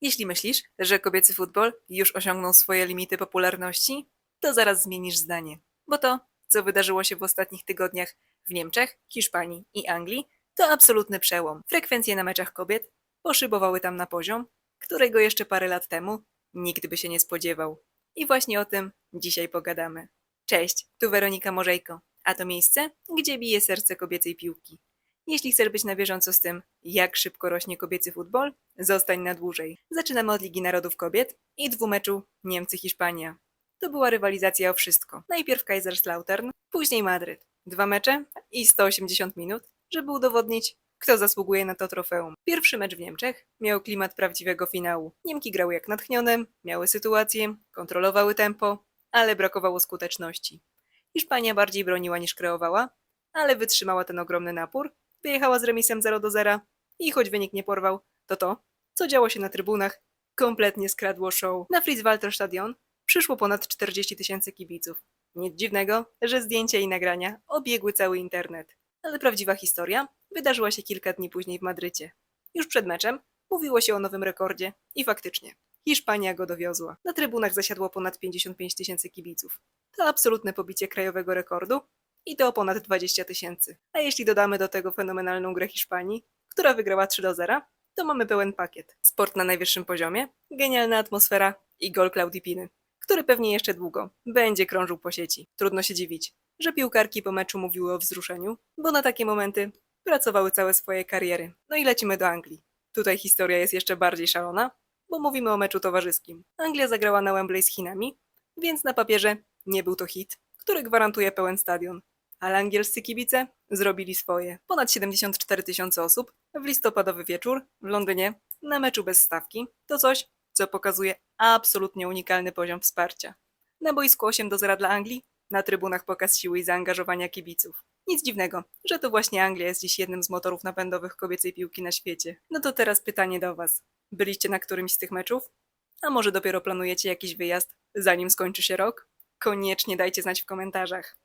Jeśli myślisz, że kobiecy futbol już osiągnął swoje limity popularności, to zaraz zmienisz zdanie. Bo to, co wydarzyło się w ostatnich tygodniach w Niemczech, Hiszpanii i Anglii, to absolutny przełom. Frekwencje na meczach kobiet poszybowały tam na poziom, którego jeszcze parę lat temu nikt by się nie spodziewał. I właśnie o tym dzisiaj pogadamy. Cześć, tu Weronika Morzejko, a to miejsce, gdzie bije serce kobiecej piłki. Jeśli chcesz być na bieżąco z tym, jak szybko rośnie kobiecy futbol, zostań na dłużej. Zaczynamy od Ligi Narodów Kobiet i dwumeczu Niemcy-Hiszpania. To była rywalizacja o wszystko. Najpierw Kaiserslautern, później Madryt. Dwa mecze i 180 minut, żeby udowodnić, kto zasługuje na to trofeum. Pierwszy mecz w Niemczech miał klimat prawdziwego finału. Niemki grały jak natchnione, miały sytuację, kontrolowały tempo, ale brakowało skuteczności. Hiszpania bardziej broniła niż kreowała, ale wytrzymała ten ogromny napór, wyjechała z remisem 0 do 0 i choć wynik nie porwał, to to, co działo się na trybunach, kompletnie skradło show. Na Fritz Walter Stadion przyszło ponad 40 tysięcy kibiców. Nic dziwnego, że zdjęcia i nagrania obiegły cały internet. Ale prawdziwa historia wydarzyła się kilka dni później w Madrycie. Już przed meczem mówiło się o nowym rekordzie i faktycznie, Hiszpania go dowiozła. Na trybunach zasiadło ponad 55 tysięcy kibiców. To absolutne pobicie krajowego rekordu i to o ponad 20 tysięcy. A jeśli dodamy do tego fenomenalną grę Hiszpanii, która wygrała 3 do 0, to mamy pełen pakiet. Sport na najwyższym poziomie, genialna atmosfera i gol Klaudii Piny, który pewnie jeszcze długo będzie krążył po sieci. Trudno się dziwić, że piłkarki po meczu mówiły o wzruszeniu, bo na takie momenty pracowały całe swoje kariery. No i lecimy do Anglii. Tutaj historia jest jeszcze bardziej szalona, bo mówimy o meczu towarzyskim. Anglia zagrała na Wembley z Chinami, więc na papierze nie był to hit, który gwarantuje pełen stadion. Ale angielscy kibice zrobili swoje. Ponad 74 tysiące osób w listopadowy wieczór w Londynie na meczu bez stawki to coś, co pokazuje absolutnie unikalny poziom wsparcia. Na boisku 8 do 0 dla Anglii, na trybunach pokaz siły i zaangażowania kibiców. Nic dziwnego, że to właśnie Anglia jest dziś jednym z motorów napędowych kobiecej piłki na świecie. No to teraz pytanie do Was. Byliście na którymś z tych meczów? A może dopiero planujecie jakiś wyjazd, zanim skończy się rok? Koniecznie dajcie znać w komentarzach.